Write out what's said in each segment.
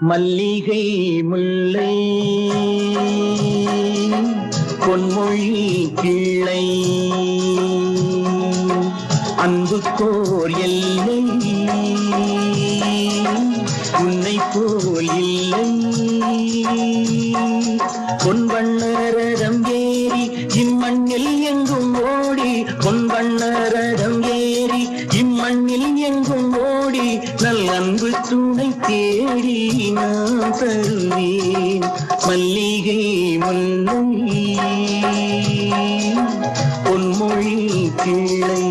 மல்லிகை முல்லை. பொன்மொழி கிள்ளை அன்புக்கோர் எல்லை. உன்னை போல் இல்லை. பொன்வண்ணரதம் ஏறி இம்மண்ணில் எங்கும் ஓடி. பொன்வண்ணரதம் ஏறி இம்மண்ணில் எங்கும் அன்பு துணை தேடி நான் தருவேன் மல்லிகை முல்லை பொன்மொழி கிளை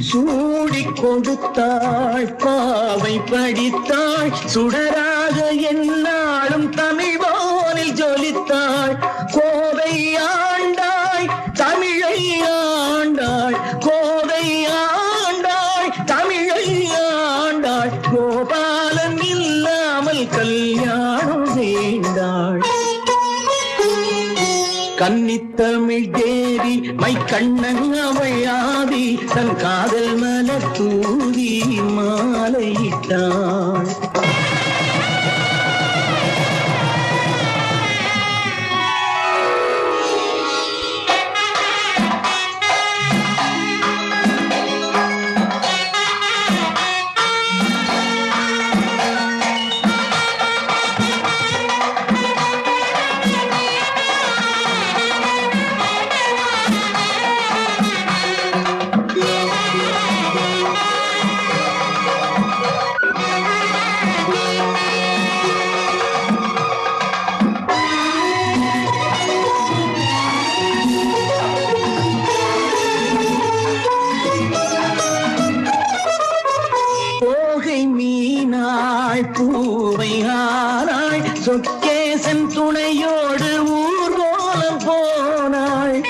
சூடி கொடுத்தாள் பாவை படித்தாள். சுடராக என்னாலும் தமிழ் கன்னித்தமிழ் தேவி மை கண்ணன் அவள் தன் காதல் மலர் தூவி மாலையிட்டான் போகை மீனாய் பூவை ஆனாள் சொக்கேசன் துணையோடு ஊர்வலம் போனாய்.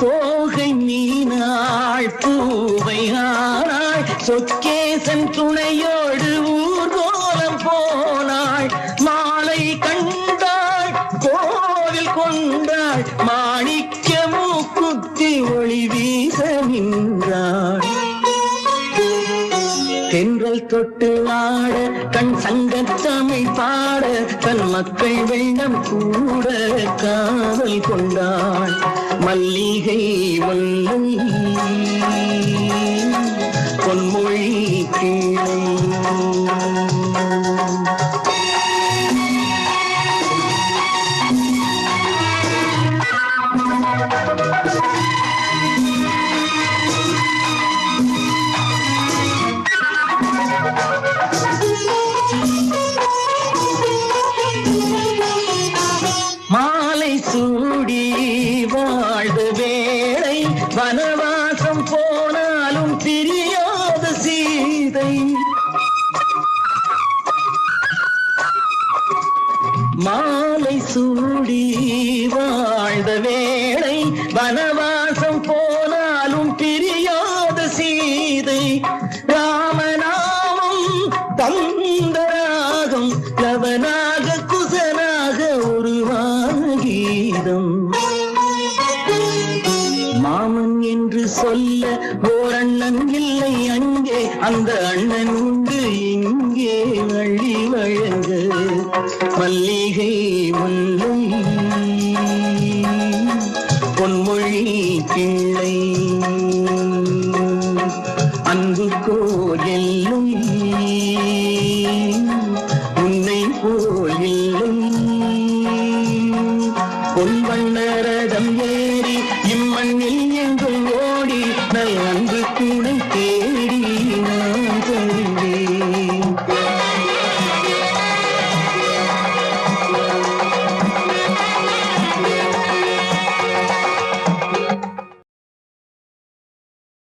போகை மீனாய் பூவை ஆனாள் சொக்கேசன் துணையோடு ஊர்வலம் போனாய். மாலை கண்டாய் கோவில் கொண்டாய் மா தொட்டு ஆட கண் சங்கத் பாட தன் மக்கள் வெள்ளம் கூட காதல் கொண்டாள் மல்லிகை முல்லை பொன்மொழி கீழே கூடி வாழ்வு வேளை வனவாசம் போனாலும் பிரியாத சீதை. மாலை சூடி வாழ்ந்த வேளை வனவாசம் போ சொல்ல ஓர் அண்ணன் இல்லை அங்கே. அந்த அண்ணன் உண்டு இங்கே வழி வழங்க. மல்லிகை முல்லை. பொன்மொழி பிள்ளை. அன்பு கோயிலும் உன்னை போல் இல்லை. பொன்வண்ண